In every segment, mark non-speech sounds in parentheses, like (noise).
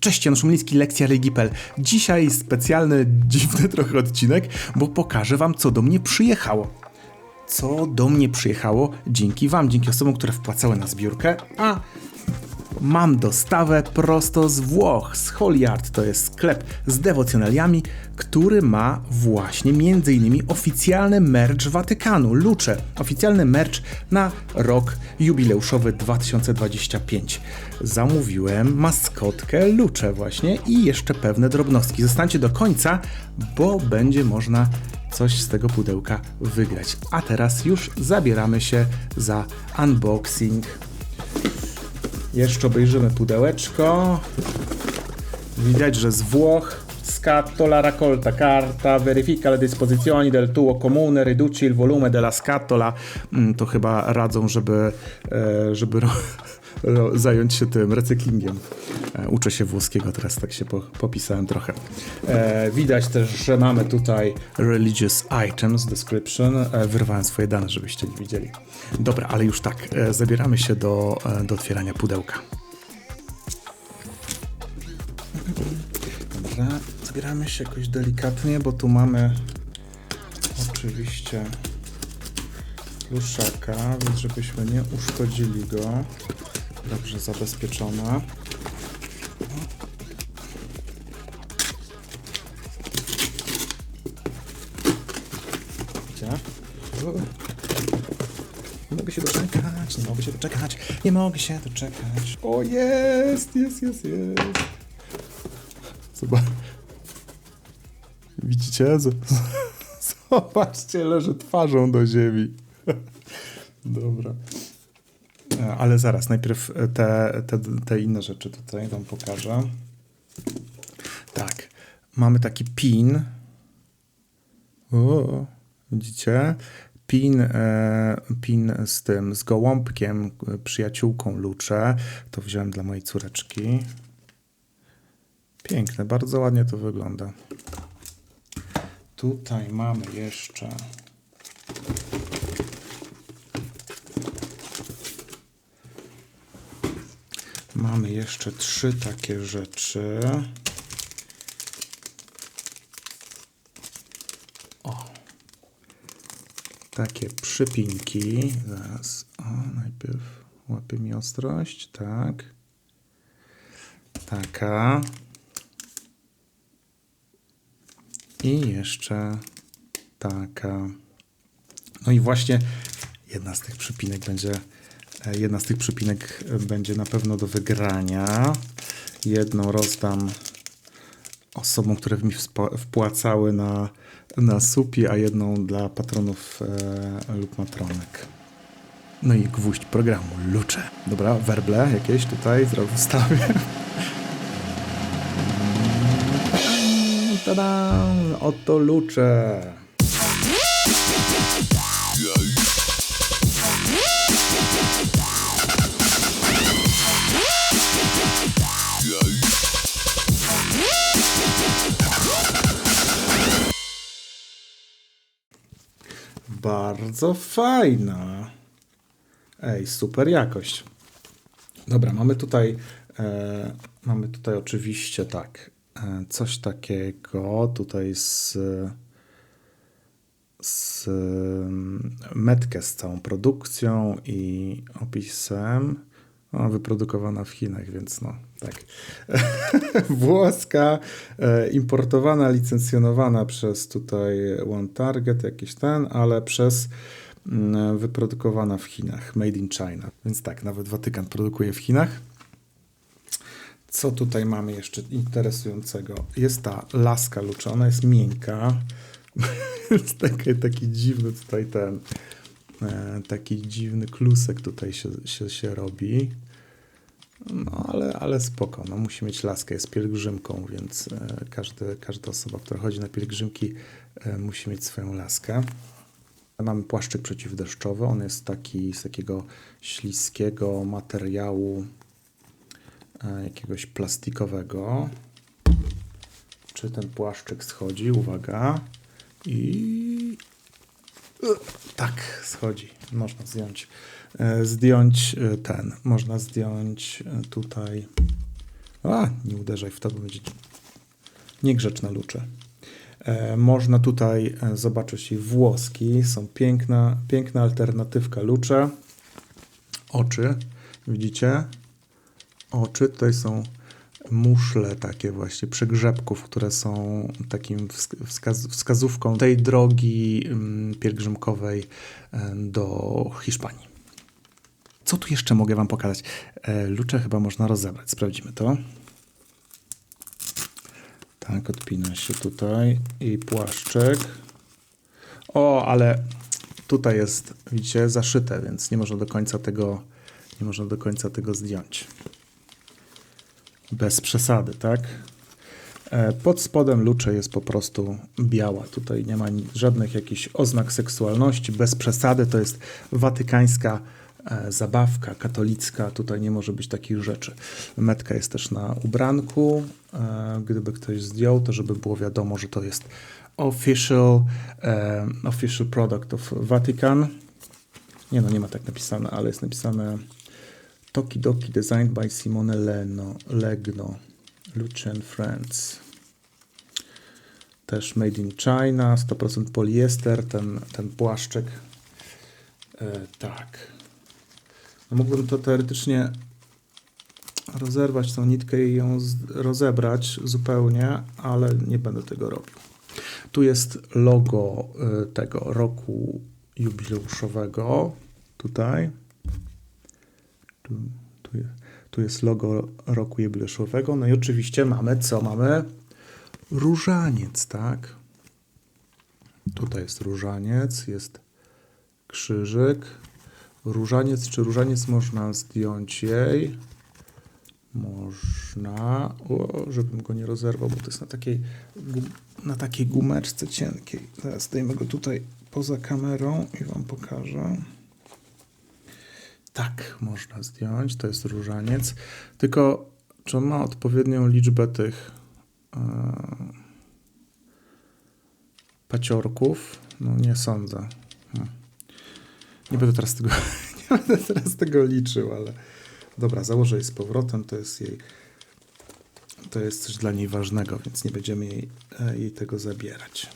Cześć, Jan Szumliński, lekcja Legipel. Dzisiaj specjalny, (laughs) dziwny trochę odcinek, bo pokażę wam, co do mnie przyjechało. Co do mnie przyjechało dzięki wam, dzięki osobom, które wpłacały na zbiórkę, a mam dostawę prosto z Włoch, z. To jest sklep z dewocjonaliami, który ma właśnie innymi oficjalny merch Watykanu, Lucze. Oficjalny merch na rok jubileuszowy 2025. Zamówiłem maskotkę Lucze właśnie i jeszcze pewne drobnostki. Zostańcie do końca, bo będzie można coś z tego pudełka wygrać. A teraz już zabieramy się za unboxing. Jeszcze obejrzymy pudełeczko. Widać, że z Włoch. Scatola raccolta carta, verifica le disposizioni del tuo comune, riduci il volume della scatola. Mm, To chyba radzą, żeby, e, żeby (laughs) zająć się tym recyklingiem. E, Uczę się włoskiego, teraz tak się po, popisałem trochę. E, widać też, że mamy tutaj religious items description. E, wyrwałem swoje dane, żebyście nie widzieli. Dobra, ale już tak, e, zabieramy się do, e, do otwierania pudełka. Dobra, zabieramy się jakoś delikatnie, bo tu mamy oczywiście pluszaka, więc żebyśmy nie uszkodzili go. Dobrze zabezpieczona. Gdzie? Nie mogę się doczekać, nie mogę się doczekać, nie mogę się doczekać. O, jest, jest, jest, jest. Zobacz. Widzicie? Z- (laughs) Zobaczcie, leży twarzą do ziemi. (laughs) Dobra. Ale zaraz, najpierw e, te, te, te inne rzeczy tutaj wam pokażę. Tak, mamy taki pin. O, widzicie? Pin, e, pin z tym, z gołąbkiem, przyjaciółką Lucze. To wziąłem dla mojej córeczki. Piękne, bardzo ładnie to wygląda. Tutaj mamy jeszcze. Mamy jeszcze trzy takie rzeczy. O. Takie przypinki. Zaraz. O, najpierw łapie mi ostrość. Tak. Taka. I jeszcze taka. No i właśnie jedna z tych przypinek będzie. E, Jedna z tych przypinek e, będzie na pewno do wygrania. Jedną rozdam osobom, które mi wpłacały na, na supi, a jedną dla patronów e, lub matronek. No i gwóźdź programu, lucze. Dobra, werble jakieś tutaj zrobię wstawię. (laughs) Tada! Oto lucze. Bardzo fajna. Ej, super jakość. Dobra, mamy tutaj, e, mamy tutaj oczywiście tak, e, coś takiego tutaj z, z mm, metkę z całą produkcją i opisem. O, wyprodukowana w Chinach, więc no, tak. (laughs) Włoska, e, importowana, licencjonowana przez tutaj One Target, jakiś ten, ale przez mm, wyprodukowana w Chinach, made in China. Więc tak, nawet Watykan produkuje w Chinach. Co tutaj mamy jeszcze interesującego? Jest ta laska lucza, ona jest miękka. (laughs) taki, taki dziwny tutaj ten, e, taki dziwny klusek tutaj się, się, się robi. No, ale, ale spoko. No, musi mieć laskę, jest pielgrzymką, więc e, każdy, każda osoba, która chodzi na pielgrzymki, e, musi mieć swoją laskę. Mamy płaszczyk przeciwdeszczowy. On jest taki z takiego śliskiego materiału, e, jakiegoś plastikowego. Czy ten płaszczyk schodzi? Uwaga. I E, tak, schodzi. Można zdjąć. e, Zdjąć e, ten. Można zdjąć e, tutaj A, nie uderzaj w to, bo będzie niegrzeczna lucze. Można tutaj zobaczyć i włoski. Są piękna, piękna alternatywka lucze. Oczy, widzicie? Oczy, tutaj są muszle takie właśnie przygrzebków, które są takim wsk- wskaz- wskazówką tej drogi mm, pielgrzymkowej e, do Hiszpanii. Co tu jeszcze mogę Wam pokazać? E, Lucze chyba można rozebrać. Sprawdzimy to. Tak, odpina się tutaj i płaszczek. O, ale tutaj jest, widzicie, zaszyte, więc nie można do końca tego, nie można do końca tego zdjąć. Bez przesady, tak? E, Pod spodem lucze jest po prostu biała. Tutaj nie ma żadnych jakichś oznak seksualności. Bez przesady to jest watykańska e, zabawka katolicka. Tutaj nie może być takich rzeczy. Metka jest też na ubranku. E, Gdyby ktoś zdjął, to żeby było wiadomo, że to jest official, official product of Vatican. Nie no, nie ma tak napisane, ale jest napisane Tokidoki designed by Simone Leno, Legno, Lucien Friends. Też made in China, 100% poliester, ten, ten płaszczek. E, tak. No mógłbym to teoretycznie rozerwać tą nitkę i ją rozebrać zupełnie, ale nie będę tego robił. Tu jest logo y, tego roku jubileuszowego. Tutaj. Tu, tu, je- tu jest logo roku jubileuszowego. No i oczywiście mamy co? Mamy różaniec, tak? Tutaj jest różaniec, jest krzyżyk. Różaniec, czy różaniec można zdjąć jej? Można, o, żebym go nie rozerwał, bo to jest na takiej, na takiej gumeczce cienkiej. Teraz zdejmę go tutaj poza kamerą i Wam pokażę. Tak, można zdjąć, to jest różaniec. Tylko, czy on ma odpowiednią liczbę tych e, paciorków? No nie sądzę. Hmm. Nie będę teraz tego, (laughs) nie będę teraz tego liczył, ale dobra, założę jej z powrotem, to jest jej to jest coś dla niej ważnego, więc nie będziemy jej, e, jej tego zabierać.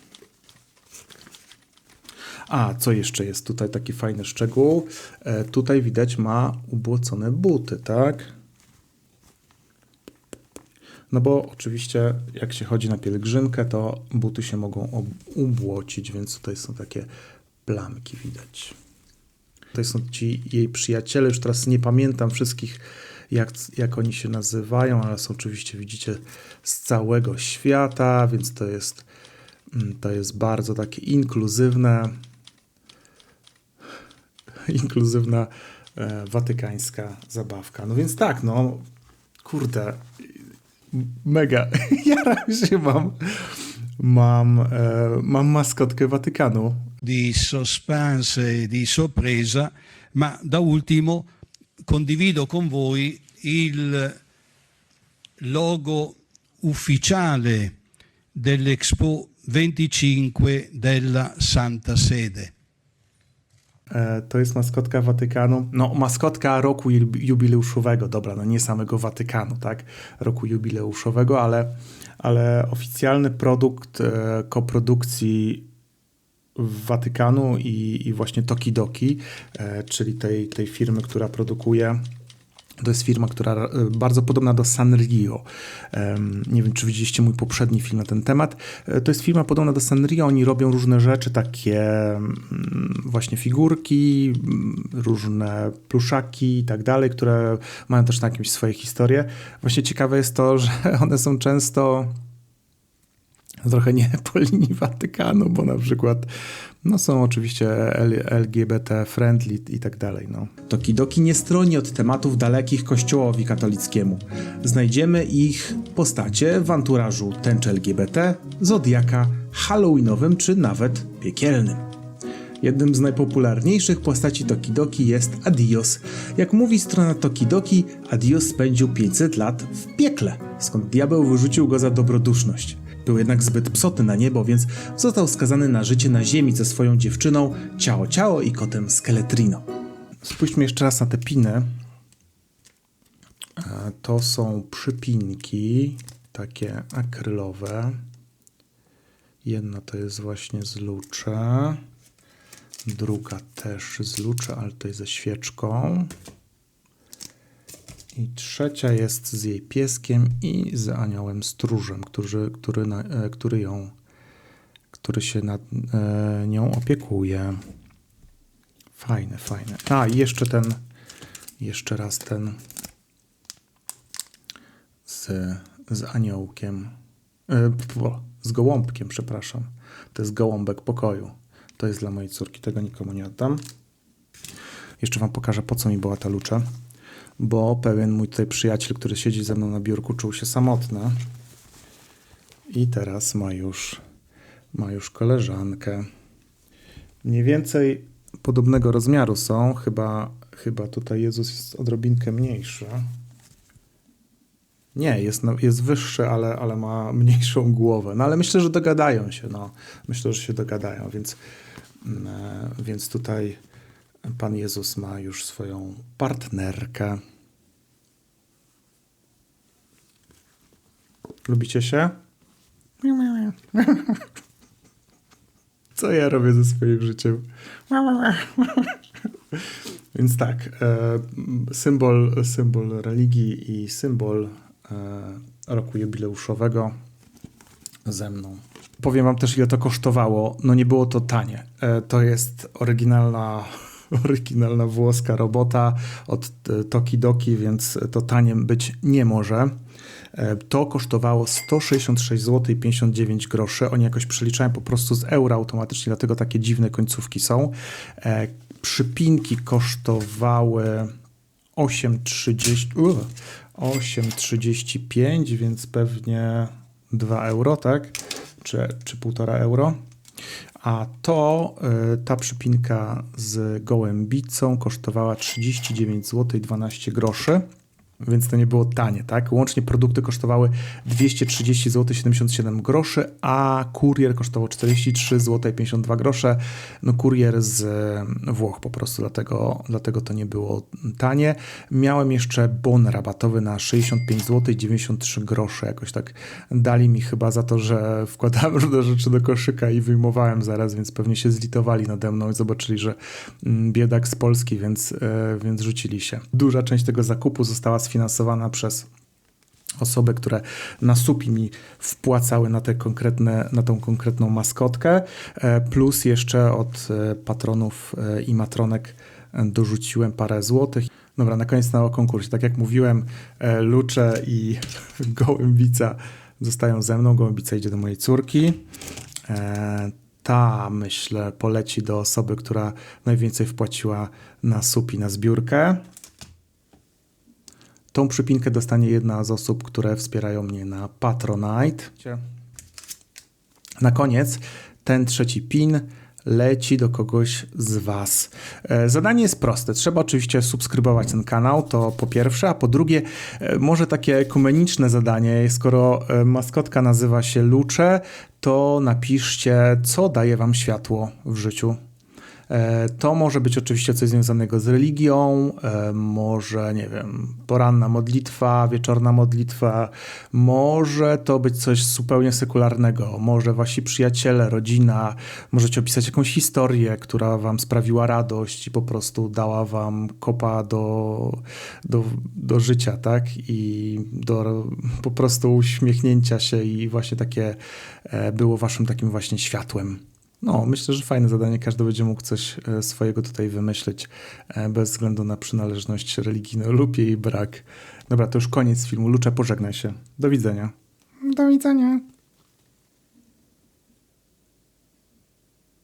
A, co jeszcze jest tutaj taki fajny szczegół? E, tutaj widać ma ubłocone buty, tak? No bo oczywiście jak się chodzi na pielgrzymkę, to buty się mogą ubłocić, więc tutaj są takie plamki widać. Tutaj są ci jej przyjaciele, już teraz nie pamiętam wszystkich, jak, jak oni się nazywają, ale są oczywiście, widzicie, z całego świata, więc to jest, mm, to jest bardzo takie inkluzywne, (laughs) inkluzywna e, watykańska zabawka. No więc tak, no kurde, mega, (laughs) jaram się mam, mam, e, mam maskotkę Watykanu. di suspense di sorpresa, ma da ultimo condivido con voi il logo ufficiale dell'Expo 25 della Santa Sede. E, To jest maskotka Watykanu. No, maskotka roku jub- jubileuszowego. Dobra, no nie samego Watykanu, tak? Roku jubileuszowego, ale, ale oficjalny produkt e, koprodukcji Watykanu i, i właśnie Tokidoki, e, czyli tej, tej firmy, która produkuje. To jest firma, która e, bardzo podobna do Sanrio. Nie wiem, czy widzieliście mój poprzedni film na ten temat. E, To jest firma podobna do Sanrio. Oni robią różne rzeczy, takie mm, właśnie figurki, mm, różne pluszaki i tak dalej, które mają też na jakieś swoje historie. Właśnie ciekawe jest to, (laughs) że one są często trochę nie po linii Watykanu, bo na przykład no są oczywiście LGBT friendly i tak dalej. No. Tokidoki nie stroni od tematów dalekich kościołowi katolickiemu. Znajdziemy ich postacie w anturażu tęczy LGBT, zodiaka, halloweenowym czy nawet piekielnym. Jednym z najpopularniejszych postaci Tokidoki jest Adios. Jak mówi strona Tokidoki, Adios spędził 500 lat w piekle, skąd diabeł wyrzucił go za dobroduszność. Był jednak zbyt psoty na niebo, więc został skazany na życie na ziemi ze swoją dziewczyną Ciao Ciao i kotem Skeletrino. Spójrzmy jeszcze raz na te piny. E, To są przypinki, takie akrylowe. Jedna to jest właśnie z lucze, druga też z lucze, ale to jest ze świeczką. I trzecia jest z jej pieskiem i z aniołem stróżem, który, który, na, e, który ją, który się nad e, nią opiekuje. Fajne, fajne. A, i jeszcze ten, jeszcze raz ten z, z aniołkiem, e, z gołąbkiem, przepraszam. To jest gołąbek pokoju. To jest dla mojej córki, tego nikomu nie oddam. Jeszcze wam pokażę, po co mi była ta lucza. Bo pewien mój tutaj przyjaciel, który siedzi ze mną na biurku, czuł się samotny. I teraz ma już, ma już koleżankę. Mniej więcej podobnego rozmiaru są. Chyba, chyba tutaj Jezus jest odrobinkę mniejszy. Nie, jest, jest wyższy, ale, ale ma mniejszą głowę. No ale myślę, że dogadają się. No. Myślę, że się dogadają, więc, mm, e, więc tutaj Pan Jezus ma już swoją partnerkę. Lubicie się? (laughs) Co ja robię ze swoim życiem? Więc tak, e, symbol, symbol religii i symbol e, roku jubileuszowego ze mną. Powiem wam też, ile to kosztowało. No nie było to tanie. E, to jest oryginalna, (laughs) oryginalna włoska robota od e, Toki Doki, więc to tanie być nie może. E, To kosztowało 166 zł i 59 groszy. Oni jakoś przeliczają po prostu z euro automatycznie, dlatego takie dziwne końcówki są. E, Przypinki kosztowały 8,30 u, 8,35, więc pewnie 2 euro, tak? Czy, czy 1,5 euro. A to y, ta przypinka z gołębicą kosztowała 39 zł i 12 groszy. Więc to nie było tanie, tak? Łącznie produkty kosztowały 230 zł 77 groszy, a kurier kosztował 43 zł 52 grosze. No kurier z e, Włoch po prostu, dlatego, dlatego to nie było tanie. Miałem jeszcze bon rabatowy na 65 zł 93 grosze. Jakoś tak dali mi chyba za to, że wkładałem różne rzeczy do koszyka i wyjmowałem zaraz, więc pewnie się zlitowali nade mną i zobaczyli, że mm, biedak z Polski, więc, e, więc rzucili się. Duża część tego zakupu została sfinansowana przez osoby, które na supi mi wpłacały na, te konkretne, na tą konkretną maskotkę, e, plus jeszcze od e, patronów e, i matronek dorzuciłem parę złotych. Dobra, na koniec na o. Tak jak mówiłem, Lucze i (laughs) Gołębica zostają ze mną. Gołębica idzie do mojej córki. Ta, myślę, poleci do osoby, która najwięcej wpłaciła na supi, na zbiórkę. Tą przypinkę dostanie jedna z osób, które wspierają mnie na Patronite. Na koniec ten trzeci pin leci do kogoś z Was. E, Zadanie jest proste. Trzeba oczywiście subskrybować ten kanał, to po pierwsze, a po drugie, e, może takie ekumeniczne zadanie. Skoro e, maskotka nazywa się Lucze, to napiszcie, co daje Wam światło w życiu. E, To może być oczywiście coś związanego z religią, e, może, nie wiem, poranna modlitwa, wieczorna modlitwa, może to być coś zupełnie sekularnego, może wasi przyjaciele, rodzina, możecie opisać jakąś historię, która wam sprawiła radość i po prostu dała wam kopa do, do, do życia, tak? I do po prostu uśmiechnięcia się i właśnie takie e, było waszym takim właśnie światłem. No, myślę, że fajne zadanie. Każdy będzie mógł coś e, swojego tutaj wymyślić, e, bez względu na przynależność religijną lub jej brak. Dobra, to już koniec filmu. Lucze, pożegnaj się. Do widzenia. Do widzenia.